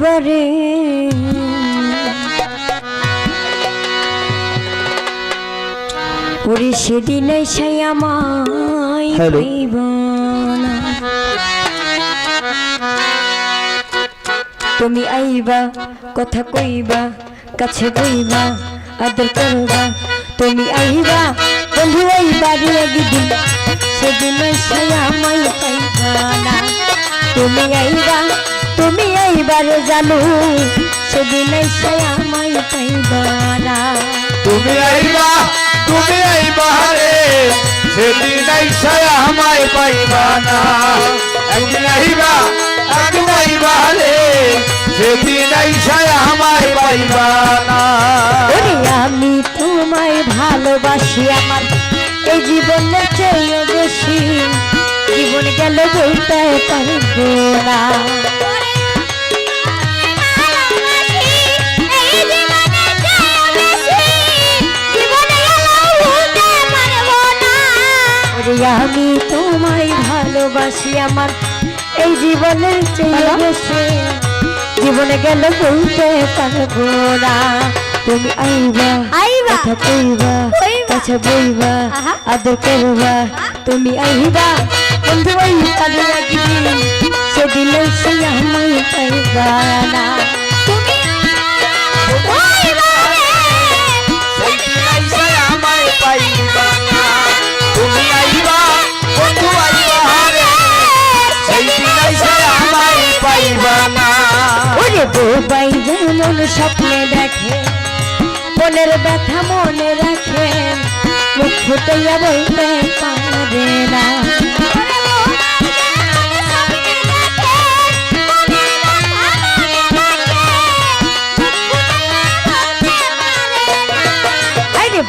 পাইবারে ওরে সেদিন সেই আমায় তুমি আইবা কথা কইবা কাছে বইবা আদর করবা। তুমি আইবা বন্ধু আইবা রে একদিন সেদিন সেই আমায় পাইবা না। তুমি আইবা জানু সেদিন আমায় পাইবা না। তুমি আইবা তুমি আইবা রে সেদিন আমায় পাইবা না। একদিন আইবা একদিন আইবা রে সেদিন আমায় পাইবা না। আমি তোমায় ভালোবাসি আমার এই জীবনের চেয়েও বেশি। জীবন গেল বলতে পারব না। ভালোবাসি আমার। এই জীবনে চেয়ে বেশি জীবনে গেল বলতে পারব না। তুমি আইবা আইবা। কথা কইবা। কাছে বইবা আদর করবা। তুমি আইবা বন্ধু আইবা সেদিন সে আমায় পাইবা না। বোবাই যেমন স্বপ্নে দেখে মনের ব্যথা মনে রাখে, মুখ ফুটাইয়া বলতে পারে না।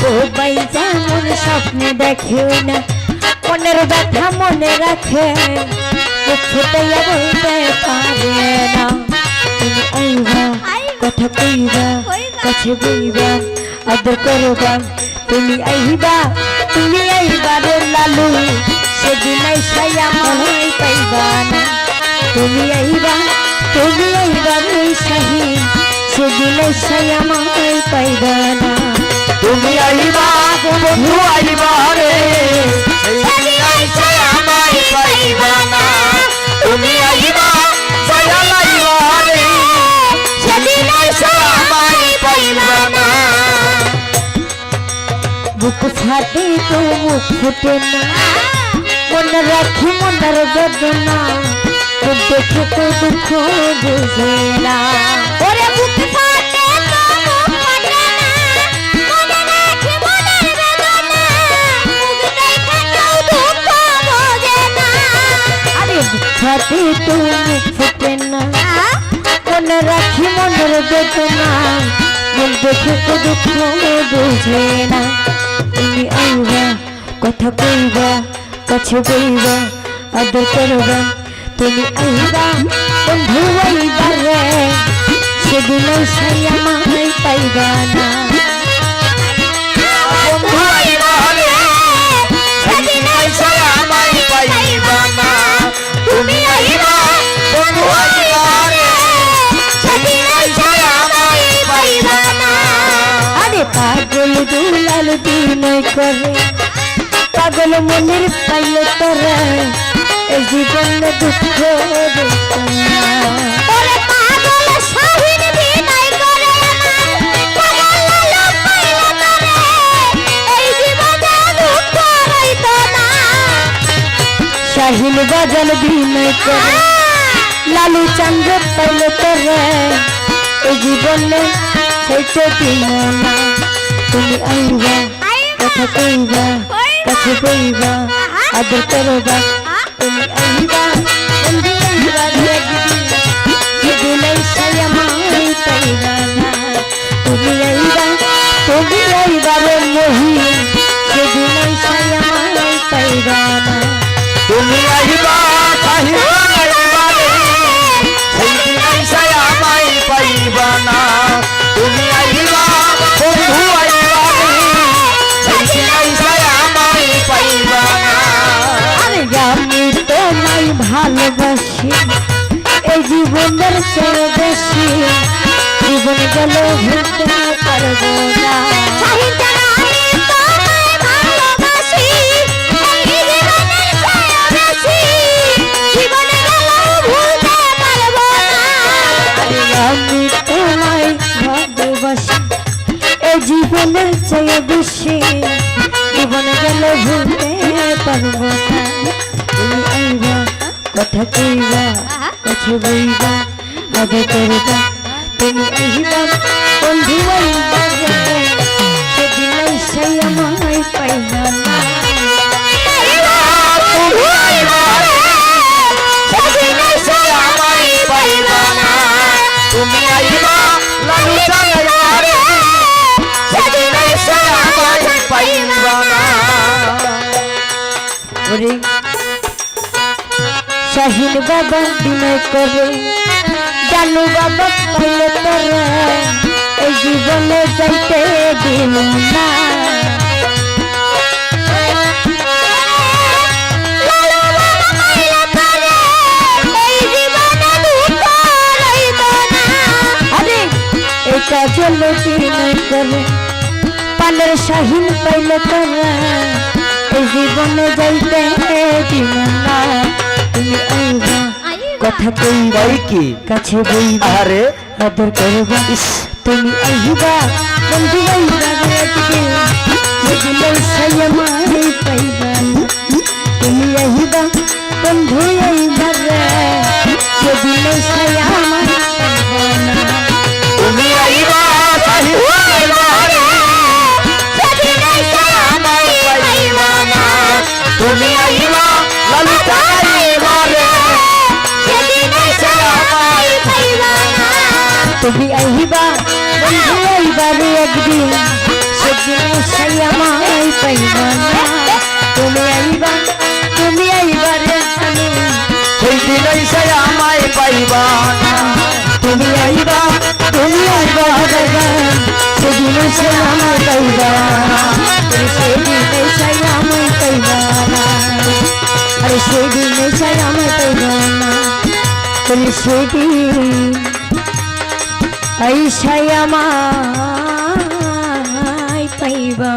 বোবাই যেমন স্বপ্নে দেখে না, মনের ব্যথা মনে রাখে, মুখ ফুটাইয়া বলতে পারে না। তুমি আইবা কথা কইবা কাছে বইবা আদর করবা তুমি আইবা তুমি আইবা রে। লালু সেদিন আইসাই আমায় পাইবা না তুমি আইবা তুমি আইবা রে। সাহি সেদিন আইসাই আমায় পাইবা না তুমি আইবা বন্ধু আইবা রে। সেদিন আইসায় আমায় পাইবা না তুমি আইবা দয়াল বুক ফাটে তো মুখ ফুটে না। মনে রাখি মনের বেদনা। দেখে তো দুঃখ বুঝে না। ওরে বুক ফাটে তো মুখ ফাটে না। মনে রাখি মনের বেদনা। মনে দেখে তো দুঃখ বুঝে না। তুমি কথা কইবা কাছে বইবা আদর করবা তুমি আইবা বন্ধু আইবা রে সেদিন সাই আমায় পাইবা না বন্ধু আইবা রে সেদিন আইসায় আমায় পাইবা না তুমি আইবা বন্ধু আইবা রে সেদিন আইসায় আমায় পাইবা না আরে পাগল দুলাল দিন করে পাগল মনের পাইলে তোরা এই জীবনে দুঃখ। ওরে পাগল শাহিন বিনয় করে শাহিন গজল বিনয় করে লালু চন্দ্র পাইলে তোরা এই জীবনে সেইটা দিন না। তুমি আইবা। কথা কইবা। কাছে বইবা আদর করবা। ভালোবাসি এই জীবন গেল ভুলতে পারব না। জীবনের চেয়ে বেশি। জীবনে গেল ভুলতে পারব না। কথা কইবা কাছে বইবা। আদর করবা তুমি আইবা বন্ধু আইবা রে, সেদিন সেই আমায় পাইবা তুমি লালু সেদিন আমায় পাইবা না। ওরে শাহিন বাবা করে। জানু বাবা পাইলে তোরা এই জীবনে যাইতে দিল না। কাজল করে। পালের শাহিন পাইলে তোরা। এই জীবনে যাইতে দিল না। কথা কইবা কই কি কাছে বইবা আরে আদর করবা ইস তুমি আহিবা বন্ধু আইবা রে একদিন সেদিন সাইয়া মাই পাইবা না। তুমি আহিবা বন্ধু তুমি আহিবা বন্ধু আইবা রে একদিন সেদিন সাইয়া মাই পাইবা না তুমি আইবা তুমি আইবা রে আমি সেই দিন এসে আমায় পাইবা না তুমি আইবা তুমি আইবা দাদা সেদিন সে আমার পাইবা সেদিন চাই আমার পাইবা আরে সেদিন চাই আমার পাইবা না তুমি সেদিন আইসাই আমার পাইবা